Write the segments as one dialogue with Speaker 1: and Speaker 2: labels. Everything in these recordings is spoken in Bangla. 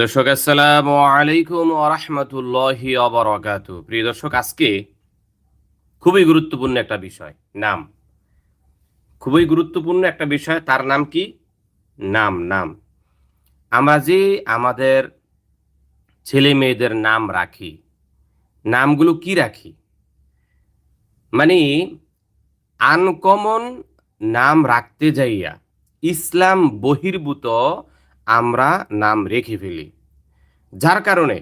Speaker 1: দর্শক, আসসালামু আলাইকুম আরহামতুল্লাহি অবরাকাত প্রিয় দর্শক, আজকে খুবই গুরুত্বপূর্ণ একটা বিষয়, নাম। খুবই গুরুত্বপূর্ণ একটা বিষয়, তার নাম কি? নাম নাম। আমরা যে আমাদের ছেলে মেয়েদের নাম রাখি, নামগুলো কি রাখি? মানে আনকমন নাম রাখতে যাইয়া ইসলাম বহির্ভূত আমরা নাম রেখে ফেলি। যার কারণে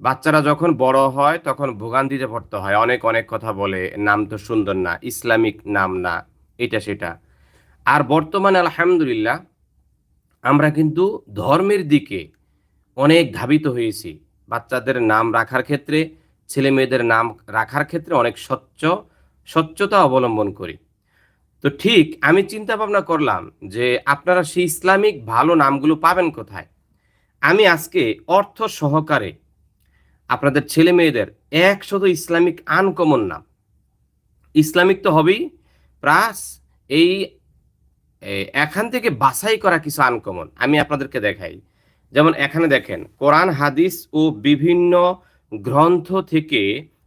Speaker 1: বাচ্চারা যখন বড় হয়, তখন ভোগান্তিতে পড়তে হয়। অনেক অনেক কথা বলে, নাম তো সুন্দর না, ইসলামিক নাম না, এটা, সেটা। আর বর্তমানে আলহামদুলিল্লাহ আমরা কিন্তু ধর্মের দিকে অনেক ধাবিত হয়েছি। বাচ্চাদের নাম রাখার ক্ষেত্রে ছেলে মেয়েদের নাম রাখার ক্ষেত্রে অনেক স্বচ্ছ, স্বচ্ছতা অবলম্বন করি। তো ঠিক আমি চিন্তা ভাবনা করলাম যে আপনারা সেই ইসলামিক ভালো নামগুলো পাবেন কোথায়? আমি আজকে অর্থ সহকারে আপনাদের ছেলে মেয়েদের একশত ইসলামিক আনকমন নাম। ইসলামিক তো হবেই, প্লাস এই এখান থেকে বাছাই করা কিছু আনকমন আমি আপনাদেরকে দেখাই। যেমন এখানে দেখেন, কোরআন, হাদিস ও বিভিন্ন গ্রন্থ থেকে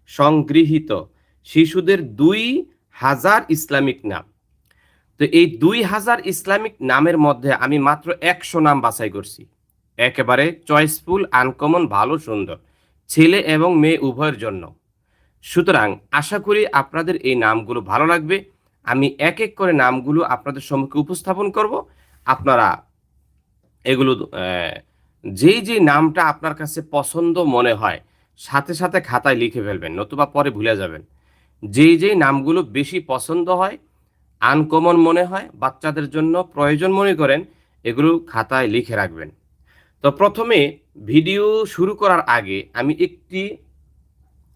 Speaker 1: সংগৃহীত শিশুদের দুই হাজার ইসলামিক নাম। তো এই দুই হাজার ইসলামিক নামের মধ্যে আমি মাত্র একশো নাম বাছাই করছি। একেবারে চয়েসফুল, আনকমন, ভালো, সুন্দর, ছেলে এবং মেয়ে উভয়ের জন্য। সুতরাং আশা করি আপনাদের এই নামগুলো ভালো লাগবে। আমি এক এক করে নামগুলো আপনাদের সম্মুখে উপস্থাপন করব। আপনারা এগুলো যেই যে নামটা আপনার কাছে পছন্দ মনে হয়, সাথে সাথে খাতায় লিখে ফেলবেন, নতুবা পরে ভুলে যাবেন। যেই যেই নামগুলো বেশি পছন্দ হয় আনকমন মনে হয়, বাচ্চাদের জন্য প্রয়োজন মনে করেন, এগুলো খাতায় লিখে রাখবেন। তো প্রথমে ভিডিও শুরু করার আগে আমি একটি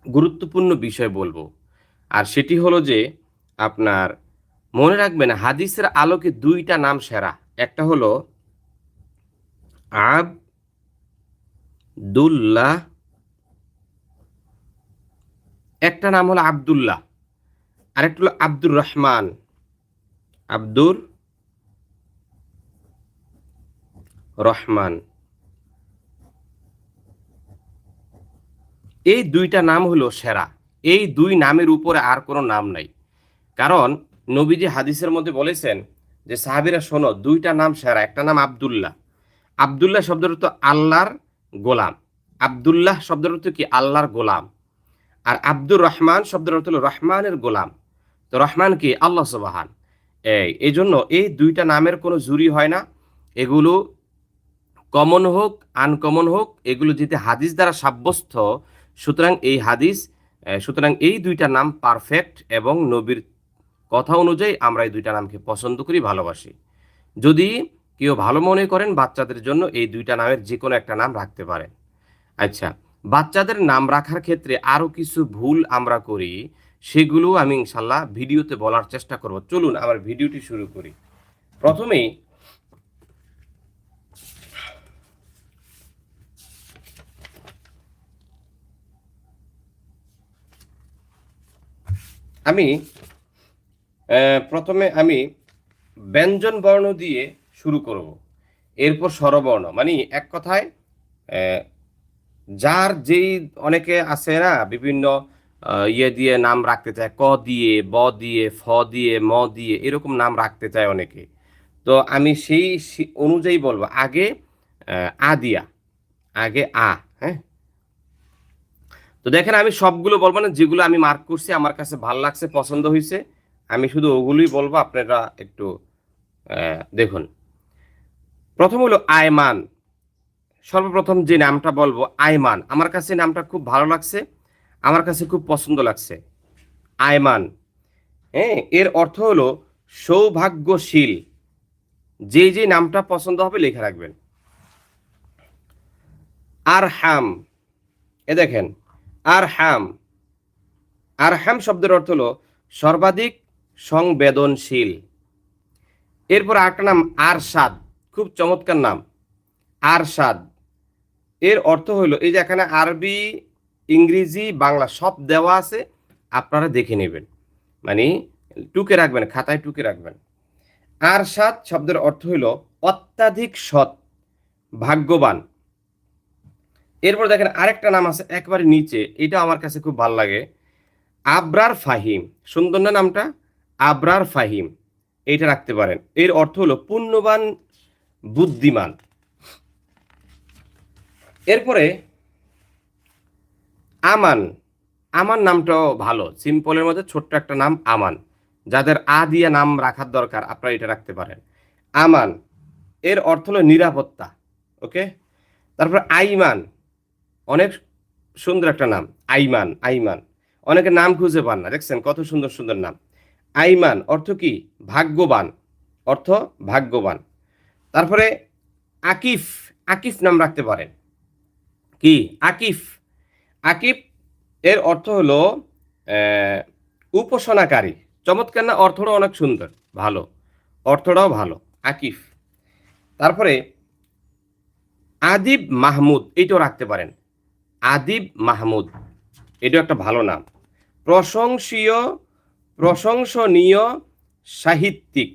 Speaker 1: গুরুত্বপূর্ণ বিষয় বলব, আর সেটি হলো যে আপনার মনে রাখবেন, হাদিসের আলোকে দুইটা নাম সেরা। একটা হলো আবদুল্লাহ, একটা নাম হলো আবদুল্লাহ, আরেকটা হলো আব্দুর রহমান। আব্দুর রহমান। এই দুইটা নাম হলো সেরা। এই দুই নামের উপরে আর কোনো নাম নাই। কারণ নবীজি হাদিসের মধ্যে বলেছেন যে, সাহাবিরা শোনো, দুইটা নাম সেরা। একটা নাম আব্দুল্লাহ। আব্দুল্লাহ শব্দের অর্থ আল্লাহর গোলাম। আব্দুল্লাহ শব্দের অর্থ কি? আল্লাহর গোলাম। আর আব্দুর রহমান শব্দের অর্থ হলো রহমানের গোলাম। তো রহমান কি? আল্লাহ সুবাহান। এই এই জন্য এই দুইটা নামের কোনো জুরি হয় না। এগুলো কমন হোক আনকমন হোক, এগুলো যেতে হাদিস দ্বারা সাব্যস্ত, সুতরাং এই হাদিস সুতরাং এই দুইটা নাম পারফেক্ট এবং নবীর কথা অনুযায়ী আমরা এই দুইটা নামকে পছন্দ করি, ভালোবাসি। যদি কেউ ভালো মনে করেন, বাচ্চাদের জন্য এই দুইটা নামের যে কোনো একটা নাম রাখতে পারেন। আচ্ছা বাচ্চাদের নাম রাখার ক্ষেত্রে আরও কিছু ভুল আমরা করি। সেগুলো আমি ইনশাল্লাহ ভিডিওতে বলার চেষ্টা করব। চলুন আমার ভিডিওটি শুরু করি। প্রথমেই আমি প্রথমে আমি ব্যঞ্জন বর্ণ দিয়ে শুরু করব। এরপর স্বরবর্ণ। মানে এক কথায় যার যেই অনেকে আছে না, বিভিন্ন ইয়ে দিয়ে নাম রাখতে চায়। ক দিয়ে, ব দিয়ে, ফ দিয়ে, ম দিয়ে এরকম নাম রাখতে চায় অনেকে। তো আমি সেই অনুযায়ী বলব, আগে আ দিয়া, আগে আ হ্যাঁ? তো দেখেন আমি সবগুলো বলব না, যেগুলো আমি মার্ক করছি, আমার কাছে ভালো লাগছে, পছন্দ হয়েছে আমি শুধু ওগুলোই বলব, আপনারা একটু দেখুন। প্রথম হলো আয়মান। সর্বপ্রথম যে নামটা বলব, আয়মান। আমার কাছে নামটা খুব ভালো লাগছে। আমার কাছে খুব পছন্দ লাগছে। আয়মান। হ্যাঁ এর অর্থ হলো সৌভাগ্যশীল। যে যে নামটা পছন্দ হবে লেখা রাখবেন। আর হাম এ দেখেন আর হাম আর হাম শব্দের অর্থ হলো সর্বাধিক সংবেদনশীল। এরপর আরেকটা নাম আরশাদ, খুব চমৎকার নাম। আরশাদ। এর অর্থ হলো, এই যে এখানে আরবি ইংরেজি, বাংলা সব দেওয়া আছে, আপনারা দেখে নেবেন। মানে টুকে রাখবেন, খাতায় টুকে রাখবেন। আরশাদ শব্দের অর্থ হলো অত্যাধিক সৎ, ভাগ্যবান। এরপর দেখেন আরেকটা নাম আছে একবারে নিচে এটা আমার কাছে খুব ভালো লাগে। আবরার ফাহিম, সুন্দর না নামটা? আবরার ফাহিম, এইটা রাখতে পারেন। এর অর্থ হলো পুণ্যবান, বুদ্ধিমান। এরপরে আমান। আমান নামটাও ভালো। সিম্পলের মধ্যে ছোট্ট একটা নাম আমান। যাদের আ দিয়ে নাম রাখার দরকার, আপনারা এটা রাখতে পারেন। আমান, এর অর্থ হলো নিরাপত্তা, ওকে? তারপর আইমান, অনেক সুন্দর একটা নাম। আইমান আইমান। অনেকে নাম খুঁজে পান না, দেখছেন? কত সুন্দর সুন্দর নাম। আইমান অর্থ কি? ভাগ্যবান। অর্থ ভাগ্যবান। তারপরে আকিফ আকিফ নাম রাখতে পারেন। কি? আকিফ। আকিফ এর অর্থ হলো উপাসনাকারী। চমৎকার না? অর্থটাও অনেক সুন্দর, ভালো। অর্থটাও ভালো আকিফ তারপরে, আদিব মাহমুদ এইটাও রাখতে পারেন। আদিব মাহমুদ, এটাও একটা ভালো নাম। প্রশংসীয়, প্রশংসনীয় সাহিত্যিক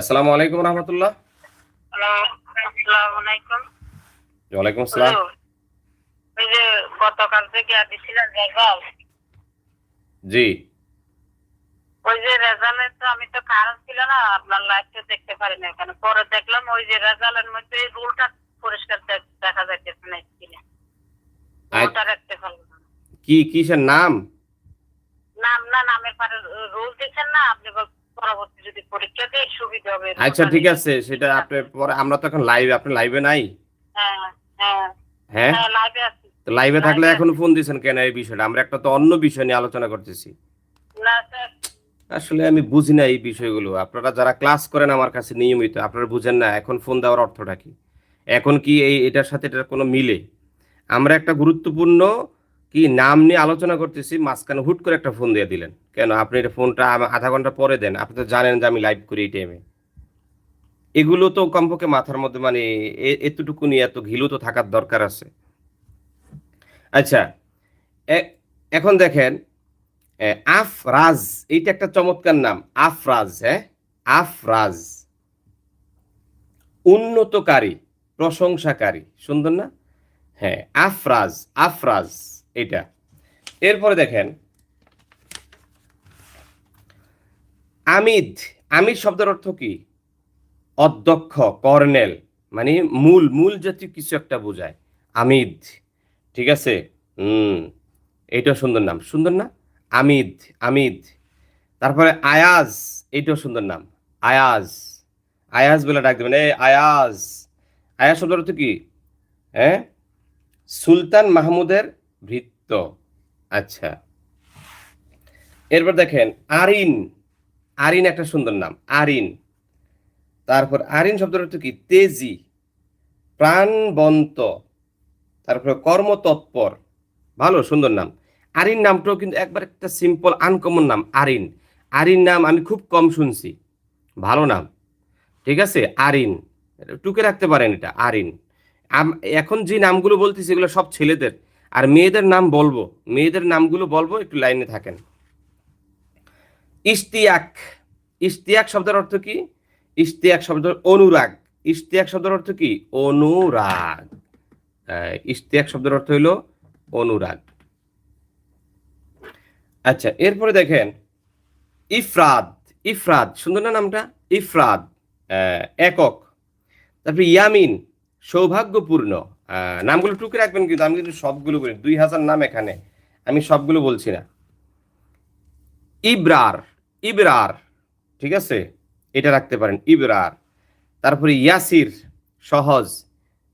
Speaker 1: আসসালামু আলাইকুম রহমতুল্লাহ। ওয়ালাইকুম আসসালাম।
Speaker 2: ওই যে গতকাল থেকে দিছিলেন রেজাল্ট।
Speaker 1: জি।
Speaker 2: ওই যে রেজাল্টে তো আমি তো কারণ ছিল না আপনার লাইভটা দেখতে পারি না এখানে পরে দেখলাম ওই যে রেজাল্টের মধ্যে এই রুলটা পরিষ্কার দেখা যাইতেছে না স্ক্রিনে।
Speaker 1: আই-
Speaker 2: রাখতে পারলাম
Speaker 1: কি কিসের নাম?
Speaker 2: নাম না নামের পরে রুল দিচ্ছেন না আপনি পরবর্তী যদি পরীক্ষা দিই সুবিধা হবে।
Speaker 1: আচ্ছা ঠিক আছে সেটা আপনি পরে আমরা তো এখন লাইভে আপনি লাইভে নাই।
Speaker 2: হ্যাঁ। হ্যাঁ।
Speaker 1: হ্যাঁ?
Speaker 2: হ্যাঁ লাইভে
Speaker 1: তো লাইভে থাকলে এখনও ফোন দিয়েছেন কেন এই বিষয়টা? আমরা একটা তো অন্য বিষয় নিয়ে আলোচনা করতেছি। আসলে আমি বুঝি না এই বিষয়গুলো। আপনারা যারা ক্লাস করেন আমার কাছে নিয়মিত আপনারা বুঝেন না এখন ফোন দেওয়ার অর্থটা কি? এখন কি এই এটার সাথে এটার কোনো মিলে? আমরা একটা গুরুত্বপূর্ণ কি নাম নিয়ে আলোচনা করতেছি মাঝখানে হুট করে একটা ফোন দিয়ে দিলেন। কেন? আপনি এটা ফোনটা আধা ঘণ্টা পরে দেন। আপনি তো জানেন যে আমি লাইভ করি এই টাইমে এগুলো তো কমপক্ষে মাথার মধ্যে মানে এতটুকু নিয়ে এত ঘিলু তো থাকার দরকার আছে। আচ্ছা এখন দেখেন আফরাজ, এইটা একটা চমৎকার নাম, আফরাজ হ্যাঁ? আফরাজ। উন্নতকারী, প্রশংসাকারী, সুন্দর না? হ্যাঁ আফরাজ আফরাজ এটা এরপরে দেখেন, আমিদ আমিদ শব্দের অর্থ কি? অধ্যক্ষ, কর্নেল মানে মূল মূল জাতীয় কিছু একটা বোঝায়। আমিদ, ঠিক আছে? হুম, এইটাও সুন্দর নাম। সুন্দর না? আমিদ আমিদ। তারপরে আয়াজ, এইটাও সুন্দর নাম। আয়াজ আয়াজ বলে ডাক দেবেন। এই আয়াজ আয়াজ শব্দের অর্থ কি? হ্যাঁ? সুলতান মাহমুদের ভৃত্য। আচ্ছা। এরপর দেখেন, আরিন আরিন একটা সুন্দর নাম। আরিন। তারপর আরিন শব্দের অর্থ কি? তেজি, প্রাণবন্ত, তারপরে কর্মতৎপর। ভালো, সুন্দর নাম। আরিন নামটাও কিন্তু একবার একটা সিম্পল আনকমন নাম, আরিন। আরিন নাম আমি খুব কম শুনছি। ভালো নাম। ঠিক আছে? আরিন। টুকে রাখতে পারেন এটা, আরিন। এখন যে নামগুলো বলতেছি এগুলো সব ছেলেদের। আর মেয়েদের নাম বলব। মেয়েদের নামগুলো বলব, একটু লাইনে থাকেন। ইশতিয়াক। ইশতিয়াক শব্দের অর্থ কি? ইশতিয়াক শব্দ অনুরাগ। ইশতিয়াক শব্দের অর্থ কি? অনুরাগ। ইশতিয়াক শব্দের অর্থ হইল অনুরাগ। আচ্ছা এরপরে দেখেন, ইফরাদ ইফরাদ, সুন্দর না নামটা? ইফরাদ একক। তারপরে ইয়ামিন, সৌভাগ্যপূর্ণ। নামগুলো টুকে রাখবেন কিন্তু আমি কিন্তু সবগুলো বলি। দুই হাজার নাম এখানে, আমি সবগুলো বলছি না। ইব্রার, ইবরার, ঠিক আছে? এটা রাখতে পারেন, ইবরার। তারপরে ইয়াসির, সহজ।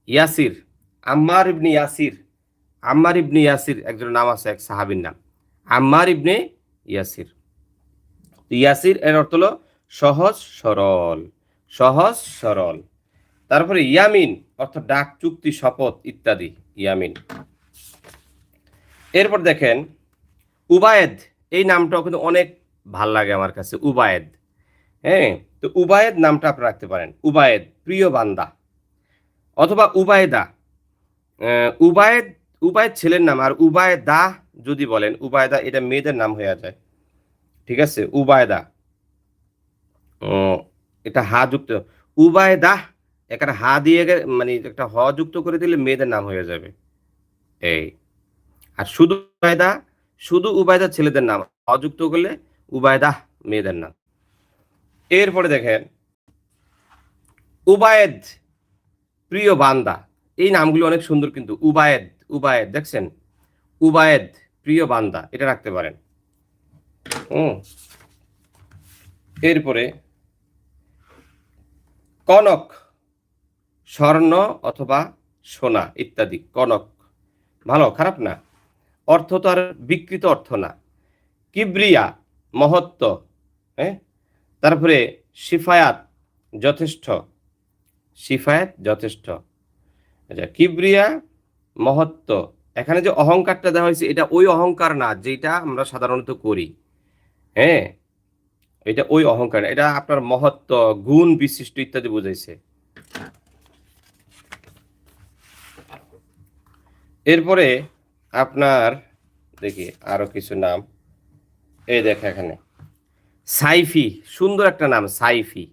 Speaker 1: ইয়াসির, আম্মার ইবনে ইয়াসির। আম্মার ইবনে ইয়াসির একজন নাম আছে এক সাহাবীর নাম। আম্মার ইবনে ইয়াসির। ইয়াসির, এর অর্থ হলো সহজ, সরল। সহজ, সরল। তারপরে ইয়ামিন, অর্থ ডাক, চুক্তি, শপথ ইত্যাদি, ইয়ামিন। এরপর দেখেন, উবায়েদ, এই নামটাও কিন্তু অনেক ভালো লাগে আমার কাছে, উবায়েদ। হ্যাঁ? তো উবায়েদ নামটা আপনি রাখতে পারেন। উবায়েদ প্রিয় বান্দা। অথবা উবায়দা। উবায়েদ উবায়েদ ছেলের নাম আর উবায়দা যদি বলেন উবায়দা এটা মেয়েদের নাম হয়ে যায়। ঠিক আছে? উবায়দা। ও, এটা হা যুক্ত। উবায়দা এখানে হা দিয়ে মানে একটা হ যুক্ত করে দিলে মেয়েদের নাম হয়ে যাবে। এই। আর শুধু উবায়দা শুধু উবায়দা ছেলেদের নাম হ যুক্ত করলে উবায়দা মেয়েদের নাম। এরপরে দেখেন, উবায়েদ, প্রিয় বান্দা। এই নামগুলো অনেক সুন্দর কিন্তু, উবায়েদ উবায়েদ, দেখছেন? উবায়েদ, প্রিয় বান্দা, এটা রাখতে পারেন। হুম। এরপরে, কনক, স্বর্ণ অথবা সোনা ইত্যাদি, কনক। ভালো, খারাপ না? অর্থ তো আর বিকৃত অর্থ না। কিব্রিয়া, মহত্ব হ্যাঁ? তারপরে সিফায়াত যথেষ্ট। শিফায়াত যথেষ্ট। আচ্ছা কিব্রিয়া মহত্ব। এখানে যে অহংকারটা দেওয়া হয়েছে, এটা ওই অহংকার না, যেটা আমরা সাধারণত করি। হ্যাঁ? এটা ওই অহংকার। এটা আপনার মহত্ব, গুণ, বিশিষ্ট ইত্যাদি বুঝাইছে। এরপরে আপনার, দেখি আরও কিছু নাম। এই দেখ এখানে। সাইফি, সুন্দর একটা নাম, সাইফি।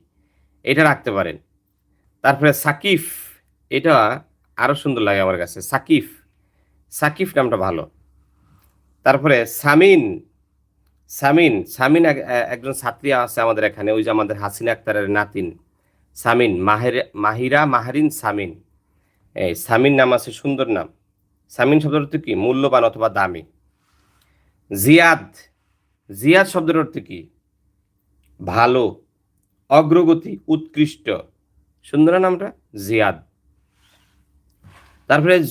Speaker 1: এটা রাখতে পারেন। তারপরে সাকিফ, এটা আরও সুন্দর লাগে আমার কাছে, সাকিফ। সাকিফ নামটা ভালো। তারপরে সামিন সামিন সামিন এক- একজন ছাত্রী আছে আমাদের এখানে, ওই যে আমাদের হাসিনা আক্তারের নাতিন। সামিন, মাহের, মাহিরা মাহারিন সামিন। এই সামিন নাম আছে, সুন্দর নাম। সামিন শব্দের অর্থ কি? মূল্যবান অথবা দামি। জিয়াদ জিয়াদ শব্দের অর্থ কি? ভালো, অগ্রগতি, উৎকৃষ্ট। সুন্দর নামটা জিয়াদ। তারপরে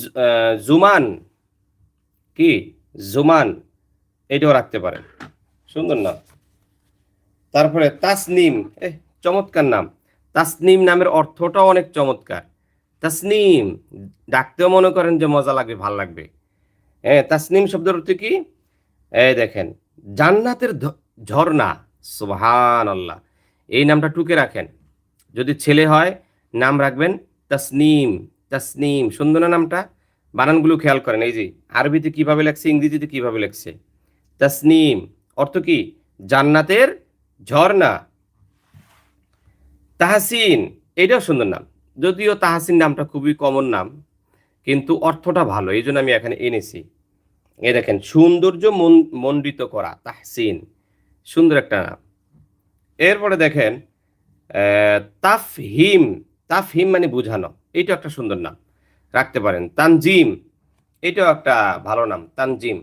Speaker 1: জুমান। কি? জুমান। এটাও রাখতে পারেন। সুন্দর নাম। তারপরে তাসনিম। এ চমৎকার নাম। তাসনিম নামের অর্থটাও অনেক চমৎকার। তাসনিম। ডাকতেও মনে করেন যে মজা লাগবে, ভালো লাগবে। হ্যাঁ তাসনিম শব্দের অর্থ কি? এই দেখেন, জান্নাতের ঝর্ণা। সুবহান আল্লাহ এই নামটা টুকে রাখেন। যদি ছেলে হয়, নাম রাখবেন তাসনিম তাসনিম। সুন্দর না নামটা? বানানগুলো খেয়াল করেন। এই যে, আরবিতে কীভাবে লেখছে, ইংরেজিতে কীভাবে লেখছে? তাসনিম, অর্থ কি? জান্নাতের ঝর্ণা। তাহাসিন, এটাও সুন্দর নাম। যদিও তাহাসিন নামটা খুবই কমন নাম, কিন্তু অর্থটা ভালো, এই জন্য আমি এখানে এনেছি। এ দেখেন, সৌন্দর্য মন- মণ্ডিত করা, তাহসিন। সুন্দর একটা নাম এরপরে দেখেন তাফহিম তাফহিম মানে বোঝানো। এইটাও একটা সুন্দর নাম, রাখতে পারেন। তানজিম, এটাও একটা ভালো নাম, তানজিম।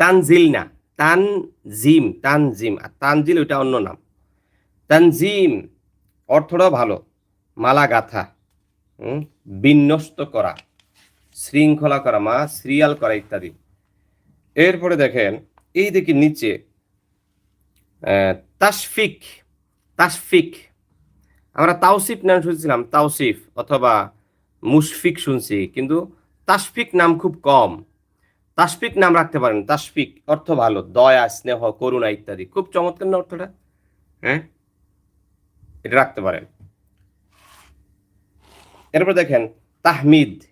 Speaker 1: তানজিল না, তানজিম তানজিম। আর তানজিল ওইটা অন্য নাম। তানজিম, অর্থটাও ভালো। মালা গাথা বিন্যস্ত করা, শৃঙ্খলা করা, মা, সিরিয়াল করা ইত্যাদি। এরপরে দেখেন, এই দেখি নিচে তাসফিক তাসফিক আমরা তাওসিফ নাম শুনছিলাম, তাওসিফ অথবা মুশফিক শুনছি, কিন্তু তাসফিক নাম খুব কম। তাসফিক নাম রাখতে পারেন তাসফিক অর্থ ভালো, দয়া, স্নেহ, করুণা ইত্যাদি। খুব চমৎকার না অর্থটা? হ্যাঁ? এটা রাখতে পারেন। এরপর দেখেন, তাহমিদ।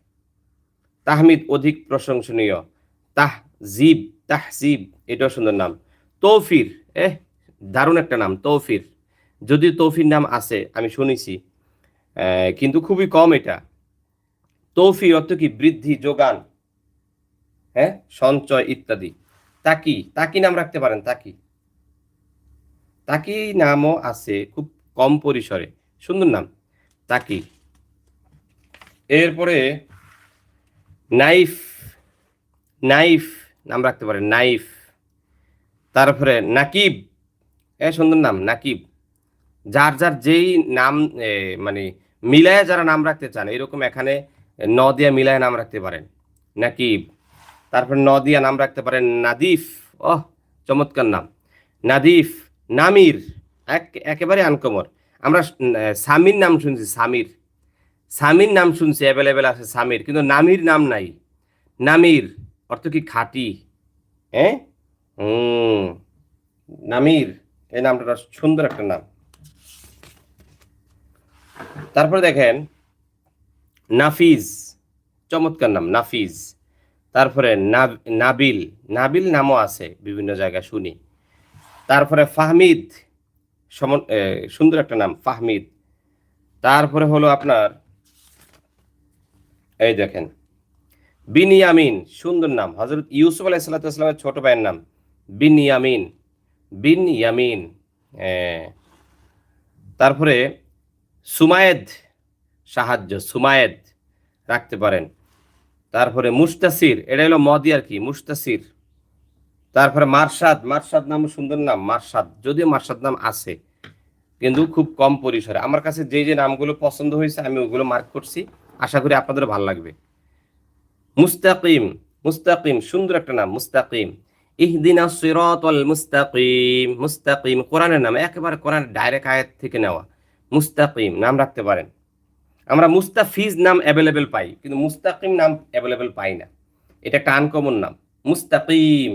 Speaker 1: তাহমিদ অধিক প্রশংসনীয়। তাহজিব তাহজিব, এটাও সুন্দর নাম। তৌফির, এহ দারুণ একটা নাম, তৌফির। যদি তৌফির নাম আছে, আমি শুনেছি। কিন্তু খুবই কম এটা। তৌফির অর্থ কি? বৃদ্ধি, যোগান হ্যাঁ? সঞ্চয় ইত্যাদি। তাকি তাকি নাম রাখতে পারেন? তাকি তাকি নামও আছে খুব কম পরিসরে। সুন্দর নাম। তাকি এরপরে নাইফ নাইফ নাম রাখতে পারেন, নাইফ। তারপরে নাকিব সুন্দর নাম, নাকিব। যার যার যেই নাম মানে মিলায় যারা নাম রাখতে চান, এরকম এখানে ন মিলায় নাম রাখতে পারেন। নাকিব। তারপর ন দিয়া নাম রাখতে পারেন নাদিফ। ওহ, চমৎকার নাম। নাদিফ, নামির, এক, একেবারে আনকমর। আমরা সামির নাম শুনছি, সামির। সামির নাম শুনছি অ্যাভেলেবেল আছে সামির, কিন্তু নামির নাম নাই। নামির, অর্থ কি খাঁটি? হ্যাঁ নামির। এই নামটা সুন্দর একটা নাম। তারপরে দেখেন, নাফিজ, চমৎকার নাম, নাফিজ। তারপরে নাবিল নাবিল নামও আছে বিভিন্ন জায়গায় শুনি। তারপরে ফাহমিদ সুন্দর একটা নাম, ফাহমিদ। তারপরে হলো আপনার, এই দেখেন, বিনিয়ামিন, সুন্দর নাম। হজরত ইউসুফ আলাইসাল্লামের ছোট ভাইয়ের নাম, বিনিয়ামিন। বিন ইয়ামিন। তারপরে সুমায়েদ সাহায্য, সুমায়েদ রাখতে পারেন। তারপরে মুস্তাসির, এটা হলো মদি আর কি, মুস্তাসির। তারপরে মার্শাদ মার্শাদ নাম সুন্দর নাম, মার্শাদ, যদিও মার্শাদ নাম আছে, কিন্তু খুব কম পরিসরে। আমার কাছে যে যে নামগুলো পছন্দ হয়েছে, আমি ওগুলো মার্ক করছি। আশা করি আপনাদের ভালো লাগবে। মুস্তাকিম মুস্তাকিম, সুন্দর একটা নাম, মুস্তাকিম। ইহদিনা সিরাতাল মুস্তাকিম। মুস্তাকিম, কোরআনের নাম, একেবারে কোরআন ডাইরেক্ট আয়াত থেকে নেওয়া। মুস্তাকিম, নাম রাখতে পারেন। আমরা মুস্তাফিজ নাম অ্যাভেলেবেল পাই, কিন্তু মুস্তাকিম নাম অ্যাভেলেবেল পাই না। এটা একটা আনকমন নাম। মুস্তাকিম।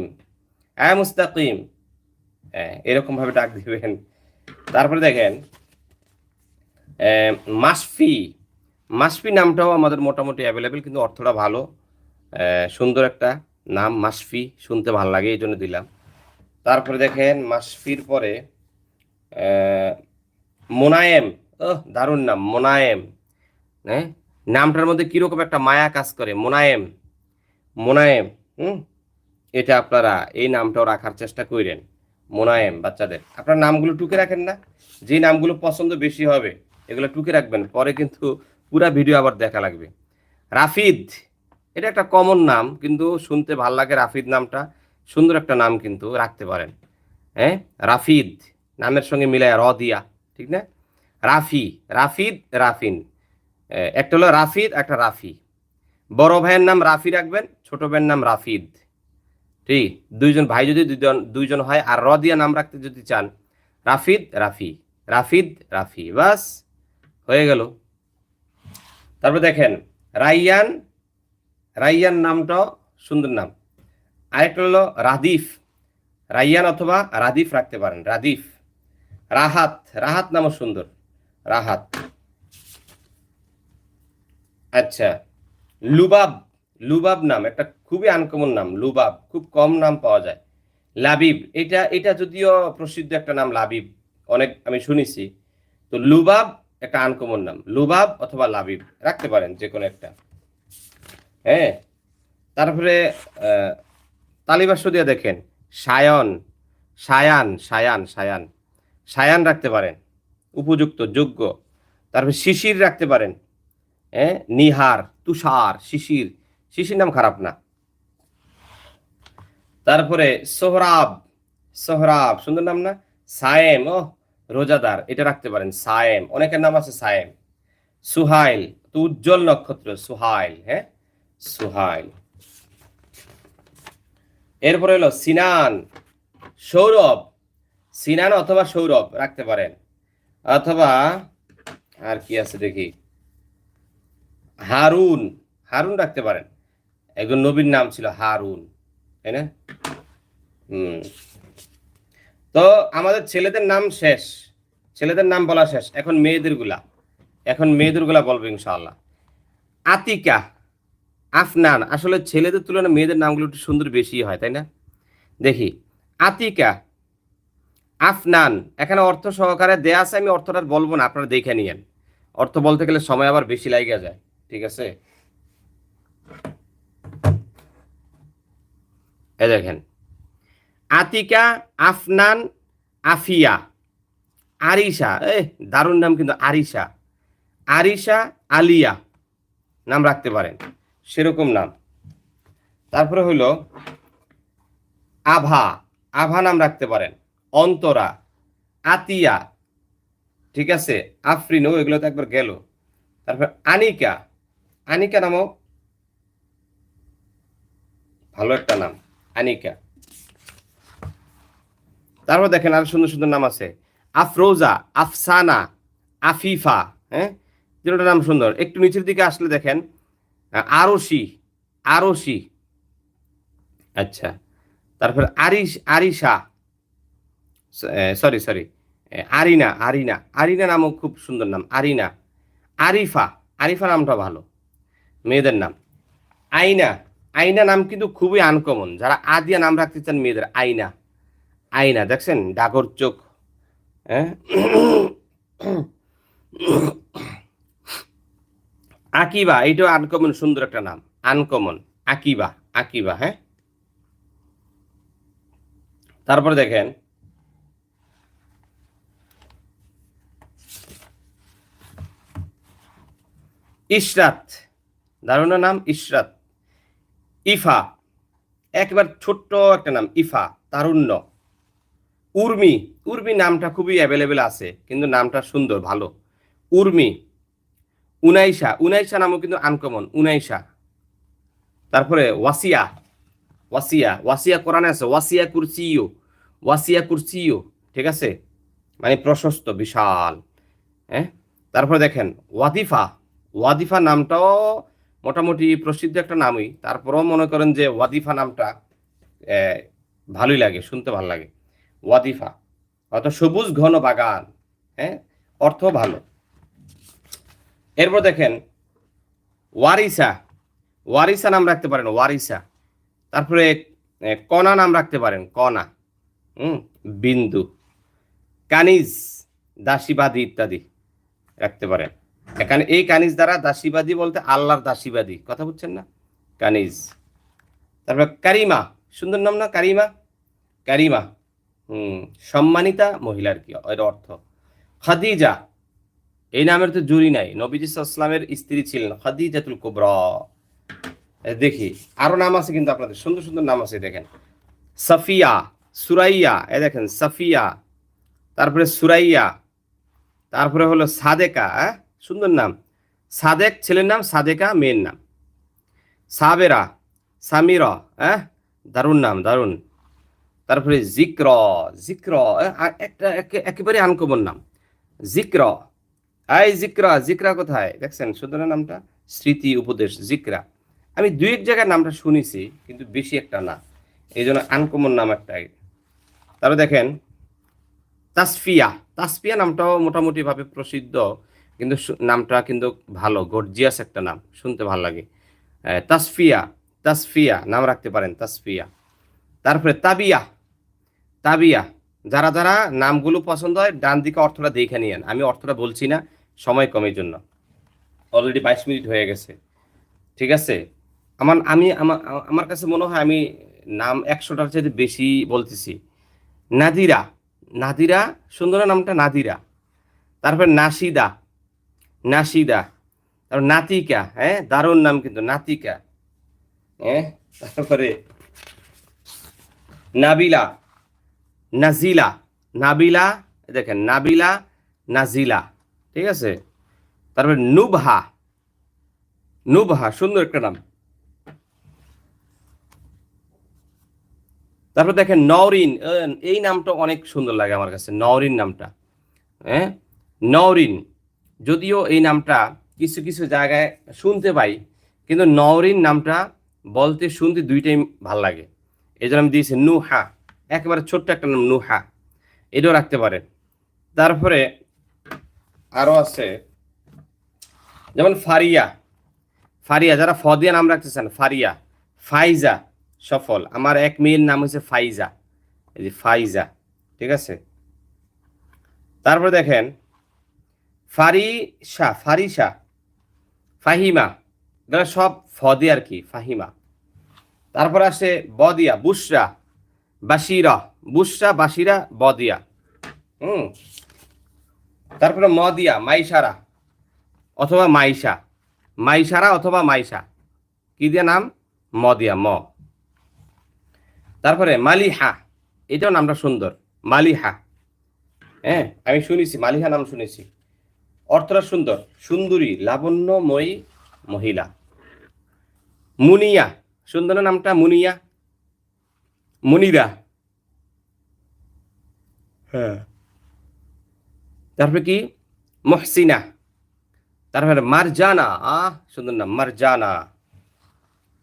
Speaker 1: হ্যাঁ মুস্তাকিম। হ্যাঁ এরকম ভাবে ডাক দিবেন। তারপরে দেখেন মাসফি মাসফি নামটাও আমাদের মোটামুটি অ্যাভেলেবেল কিন্তু অর্থটা ভালো। সুন্দর একটা। নাম মাসফি, শুনতে ভালো লাগে, এই জন্য দিলাম। তারপরে দেখেন, মাসফির পরে মোনায়েম ও দারুণ নাম, মোনায়েম হ্যাঁ? নামটার মধ্যে কীরকম একটা মায়া কাজ করে, মোনায়েম মোনায়েম, হুম? এটা আপনারা এই নামটাও রাখার চেষ্টা করেন মোনায়েম বাচ্চাদের। আপনার নামগুলো টুকে রাখেন না, যে নামগুলো পছন্দ বেশি হবে, এগুলো টুকে রাখবেন, পরে কিন্তু পুরা ভিডিও আবার দেখা লাগবে। রাফিদ এটা একটা কমন নাম, কিন্তু শুনতে ভালো লাগে রাফিদ নামটা। সুন্দর একটা নাম কিন্তু রাখতে পারেন। হ্যাঁ? রাফিদ, নামের সঙ্গে মিলায় র দিয়া, ঠিক না? রাফি, রাফিদ, রাফিন। একটা হলো রাফিদ, একটা রাফি। বড় ভাইয়ের নাম রাফি রাখবেন, ছোট ভাইয়ের নাম রাফিদ। ঠিক? দুইজন ভাই যদি দুইজন দুইজন হয় আর র দিয়া নাম রাখতে যদি চান, রাফিদ, রাফি। রাফিদ, রাফি। বাস, হয়ে গেল। তারপর দেখেন, রাইয়ান রাইয়ান নামটাও সুন্দর নাম। আরেকটা হলো রাদিফ। রাইয়ান অথবা রাদিফ রাখতে পারেন, রাদিফ। রাহাত রাহাত নামও সুন্দর, রাহাত। আচ্ছা লুবাব লুবাব নাম, একটা খুবই আনকমন নাম, লুবাব, খুব কম নাম পাওয়া যায়। লাবিব, এটা এটা যদিও প্রসিদ্ধ একটা নাম, লাবিব, অনেক আমি শুনেছি। তো লুবাব একটা আনকমন নাম, লুবাব অথবা লাবিব, রাখতে পারেন যে কোনো একটা। হ্যাঁ? তারপরে আহ, তালিবাস্য দিয়ে দেখেন সায়ন সায়ান সায়ান সায়ান সায়ান রাখতে পারেন উপযুক্ত যোগ্য। তারপরে শিশির রাখতে পারেন হ্যাঁ? নিহার তুষার শিশির শিশির নাম খারাপ না। তারপরে সোহরাব সোহরাব সুন্দর নাম না? সায়েম ও রোজাদার এটা রাখতে পারেন সায়েম অনেকের নাম আছে সায়েম। সুহাইল তো উজ্জ্বল নক্ষত্র সুহাইল হ্যাঁ? সুহাইল। এরপরে হলো সিনান, সৌরভ। সিনান অথবা সৌরভ রাখতে পারেন। অথবা আর কি আছে দেখি? হারুন হারুন রাখতে পারেন। একজন নবীর নাম ছিল হারুন, তাই না? হুম। তো আমাদের ছেলেদের নাম শেষ। ছেলেদের নাম বলা শেষ। এখন মেয়েদেরগুলা এখন মেয়েদেরগুলা বলব ইনশাআল্লাহ। আতিকা আফনান আসলে ছেলেদের তুলনায় মেয়েদের নামগুলো একটু সুন্দর বেশি হয়, তাই না? দেখি, আতিকা আফনান এখানে অর্থ সহকারে দেয়া আছে, আমি অর্থটা বলব না, আপনারা দেখে নিয়েন। অর্থ বলতে গেলে সময় আবার বেশি লাগিয়ে যায়, ঠিক আছে? এ দেখেন, আতিকা আফনান আফিয়া, আরিশা এ দারুণ নাম কিন্তু আরিশা আরিশা আলিয়া, নাম রাখতে পারেন। সেরকম নাম। তারপরে হইল আভা। আভা নাম রাখতে পারেন। অন্তরা, আতিয়া, ঠিক আছে, আফরিন, এগুলো তো একবার গেল। তারপর আনিকা। আনিকা নামও ভালো একটা নাম, আনিকা। তারপর দেখেন আরও সুন্দর সুন্দর নাম আছে। আফরোজা, আফসানা, আফিফা হ্যাঁ? তিনটা নাম সুন্দর। একটু নিচের দিকে আসলে দেখেন আহ, আরশি আরশি আচ্ছা তারপর Arish Arisha. Sorry sorry Arina Arina. Arina নামও খুব সুন্দর নাম আরিনা। আরিফা আরিফা নামটা ভালো মেয়েদের নাম। আইনা আইনা নাম কিন্তু খুবই আনকমন যারা আদিয়া নাম রাখতে চান মেয়েদের আইনা। আইনা দেখছেন? ডাগর চোখ হ্যাঁ? আকিবা, এইটাও আনকমন সুন্দর একটা নাম। আনকমন আকিবা আকিবা হ্যাঁ? তারপরে দেখেন, ইশরাত, দারুণ নাম, ইশরাত। ইফা, একবার ছোট্ট একটা নাম, ইফা, তারুণ্য। উর্মি উর্মি নামটা খুবই অ্যাভেলেবেল আছে, কিন্তু নামটা সুন্দর, ভালো। উর্মি উনাইশা উনাইশা নামও কিন্তু আনকমন উনাইশা। তারপরে ওয়াসিয়া ওয়াসিয়া ওয়াসিয়া কোরআনে আছে, ওয়াসিয়া কুরসিও ওয়াসিয়া কুরসিও ঠিক আছে? মানে প্রশস্ত, বিশাল হ্যাঁ? তারপরে দেখেন, ওয়াদিফা ওয়াদিফা নামটাও মোটামুটি প্রসিদ্ধ একটা নামই। তারপরেও মনে করেন যে ওয়াদিফা নামটা ভালোই লাগে, শুনতে ভালো লাগে। ওয়াদিফা, অর্থাৎ সবুজ ঘন বাগান হ্যাঁ? অর্থ ভালো। এরপর দেখেন, ওয়ারিসা ওয়ারিসা নাম রাখতে পারেন, ওয়ারিসা। তারপরে কণা নাম রাখতে পারেন, কণা, হুম, বিন্দু, কানিজ, দাসীবাদী ইত্যাদি রাখতে পারেন। এখানে এই কানিজ দ্বারা দাসীবাদী বলতে আল্লাহর দাসীবাদী, কথা বুঝছেন না? কানিজ। তারপর কারিমা, সুন্দর নাম না, কারিমা? কারিমা, হুম, সম্মানিতা মহিলার কি, এর অর্থ? খাদিজা এই নামের তো জুরি নাই। নবীজি ইসলামের স্ত্রী ছিলেন খাদিজাতুল কুবরা। দেখি, আরও নাম আছে কিন্তু আপনাদের, সুন্দর সুন্দর নাম আছে, দেখেন। সাফিয়া, সুরাইয়া, এ দেখেন, সাফিয়া, তারপরে সুরাইয়া, তারপরে হলো সাদেকা হ্যাঁ? সুন্দর নাম। সাদেক, ছেলের নাম সাদেকা, মেয়ের নাম। সাবেরা, সামিরা হ্যাঁ? দারুণ নাম, দারুণ। তারপরে জিক্র জিক্র একটা একে- একেবারে আনকমন নাম। জিক্র আই জিক্রা জিক্রা কোথায়? দেখছেন সুন্দর নামটা স্মৃতি উপদেশ, জিক্রা। আমি দুই এক জায়গায় নামটা শুনেছি, কিন্তু বেশি একটা না। এই জন্য আনকমন নাম একটা তারপরে দেখেন, তাসফিয়া। তাসফিয়া নামটাও মোটামুটি ভাবে প্রসিদ্ধ, কিন্তু নামটা কিন্তু ভালো, গর্জিয়াস একটা নাম, শুনতে ভালো লাগে। তাসফিয়া তাসফিয়া, নাম রাখতে পারেন, তাসফিয়া। তারপরে তাবিয়া তাবিয়া। যারা যারা নামগুলো পছন্দ হয়, ডান দিকে অর্থটা দেখে নিয়েন। আমি অর্থটা বলছি না সময় কমের জন্য অলরেডি বাইশ মিনিট হয়ে গেছে। ঠিক আছে? আমার, আমি আমার কাছে মনে হয় আমি নাম একশোটার চাইতে বেশি বলতেছি। নাদিরা নাদিরা, সুন্দর নামটা নাদিরা। তারপরে নাসিদা নাসিদা। তারপর নাতিকা হ্যাঁ? দারুণ নাম কিন্তু, নাতিকা। হ্যাঁ? তারপরে নাবিলা, নাজিলা, নাবিলা, দেখেন, নাবিলা, নাজিলা। ঠিক আছে? তারপরে নুবহা। নুবহা, সুন্দর একটা নাম। তারপর দেখেন নওরিন এই নামটা অনেক সুন্দর লাগে আমার কাছে, নওরিন নামটা। হ্যাঁ নওরিন, যদিও এই নামটা কিছু কিছু জায়গায় শুনতে পাই, কিন্তু নওরিন নামটা বলতে শুনতে দুইটাই ভালো লাগে। এই জন্য আমি দিয়েছি নুহা, একেবারে ছোট্ট একটা নাম নুহা। এটাও রাখতে পারেন। তারপরে আরও আছে। যেমন ফারিয়া। ফারিয়া, যারা ফদিয়া নাম রাখতেছেন, ফারিয়া। ফাইজা, সফল। আমার এক মেয়ের নাম হচ্ছে ফাইজা। এই যে ফাইজা, ঠিক আছে? তারপরে দেখেন ফারিসা ফারিসা ফাহিমা। এগুলো সব ফদে আর কি, ফাহিমা। তারপর আসে বদিয়া বুসরা বাসিরা বুসরা বাসিরা বদিয়া। হুম? তারপরে মদিয়া মাইসারা অথবা মাইসা মাইসারা অথবা মাইসা কি দিয়ে নাম? মদিয়া, ম। তারপরে মালিহা, এটাও নামটা সুন্দর। মালিহা হ্যাঁ আমি শুনেছি, মালিহা নাম শুনেছি। অর্থটা সুন্দর, সুন্দরী, লাবণ্যময়ী মহিলা। মুনিয়া, সুন্দর নামটা মুনিয়া। মুনিরা। হ্যাঁ। তারপরে কি? মহসিনা। তারপরে মারজানা। আহ, সুন্দর নাম, মারজানা।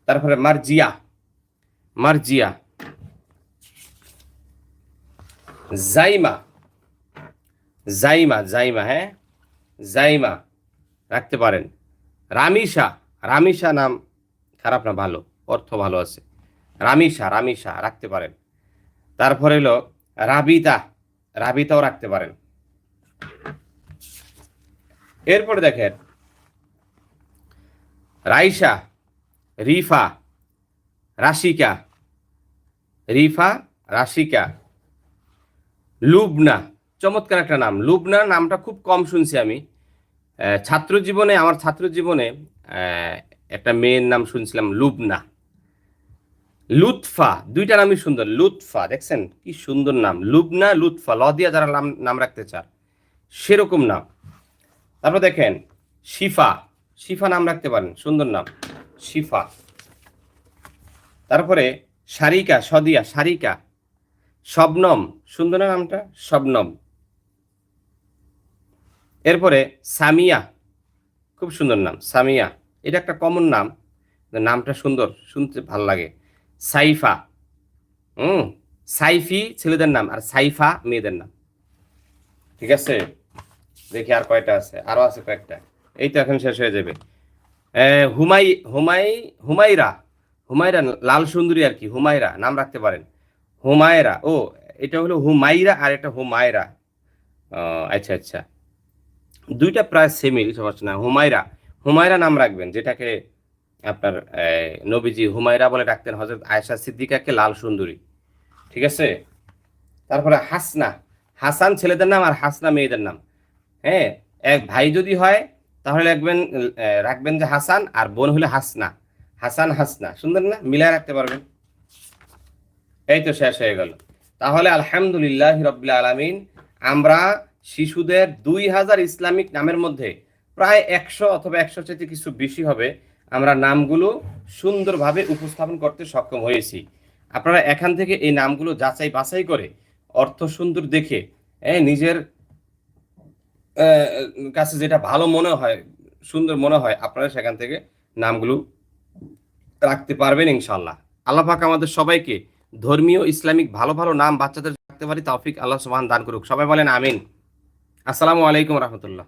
Speaker 1: তারপরে মারজিয়া। মারজিয়া। জাইমা। জাইমা জাইমা হ্যাঁ? জাইমা, রাখতে পারেন। রামিসা রামিসা নাম খারাপ না, ভালো। অর্থ ভালো আছে। রামিসা রামিসা রাখতে পারেন। তারপরে হলো রাবিতা। রাবিতাও রাখতে পারেন। এরপরে দেখেন, রাইসা, রিফা, রাশিকা রিফা, রাশিকা, লুবনা, চমৎকার একটা নাম। লুবনা নামটা খুব কম শুনছি আমি। ছাত্র জীবনে আমার ছাত্র জীবনে একটা মেয়ের নাম শুনছিলাম, লুবনা। লুৎফা, দুইটা নামই সুন্দর, লুৎফা, দেখছেন? কি সুন্দর নাম। লুবনা, লুৎফা, ল দিয়া যারা নাম নাম রাখতে চান। সেরকম নাম। তারপর দেখেন, শিফা। শিফা নাম রাখতে পারেন, সুন্দর নাম। শিফা। তারপরে সারিকা, সদিয়া, সারিকা। শবনম, সুন্দর না নামটা? শবনম। এরপরে সামিয়া, খুব সুন্দর নাম, সামিয়া। এটা একটা কমন নাম। নামটা সুন্দর, শুনতে ভালো লাগে। সাইফা। হুম, সাইফি ছেলেদের নাম আর সাইফা মেয়েদের নাম। ঠিক আছে? দেখি আর কয়টা আছে? আরও আছে কয়েকটা। এই তো এখন শেষ হয়ে যাবে। হুমাই হুমাই, হুমাইরা। হুমাইরা, লাল সুন্দরী আর কি, হুমাইরা, নাম রাখতে পারেন। হুমায়রা ও, এটা হলো হুমাইরা আর এটা হুমায়রা আচ্ছা আচ্ছা। দুইটা প্রায় সেমই সমস্যা না। হুমায়রা হুমায়রা নাম রাখবেন, যেটাকে আপনার নবীজি হুমায়রা বলে ডাকতেন হজরত আয়েশা সিদ্দিকাকে লাল সুন্দরী। ঠিক আছে? তারপরে হাসনা, হাসান ছেলেদের নাম আর হাসনা মেয়েদের নাম। হ্যাঁ এক ভাই যদি হয়, তাহলে রাখবেন রাখবেন যে হাসান আর বোন হলে হাসনা। হাসান, হাসনা। সুন্দর না? মিলায় রাখতে পারবেন। এই তো শেষ হয়ে গেল। তাহলে আলহামদুলিল্লাহ রবিল আলমিন, আমরা শিশুদের দুই হাজার ইসলামিক নামের মধ্যে প্রায় একশো অথবা একশো চেয়ে কিছু বেশি হবে, আমরা নামগুলো সুন্দরভাবে উপস্থাপন করতে সক্ষম হয়েছি। আপনারা এখান থেকে এই নামগুলো যাচাই বাছাই করে অর্থ সুন্দর দেখে নিজের কাছে যেটা ভালো মনে হয়, সুন্দর মনে হয়, আপনারা সেখান থেকে নামগুলো রাখতে পারবেন ইনশাল্লাহ আল্লাহ পাক আমাদের সবাইকে ধর্মীয়, ইসলামিক, ভালো ভালো নাম বাচ্চাদের রাখতে পারি, তাফিক আল্লাহ সুবহান দান করুক। সবাই বলেন আমিন। আসসালামু আলাইকুম রহমতুল্লাহ।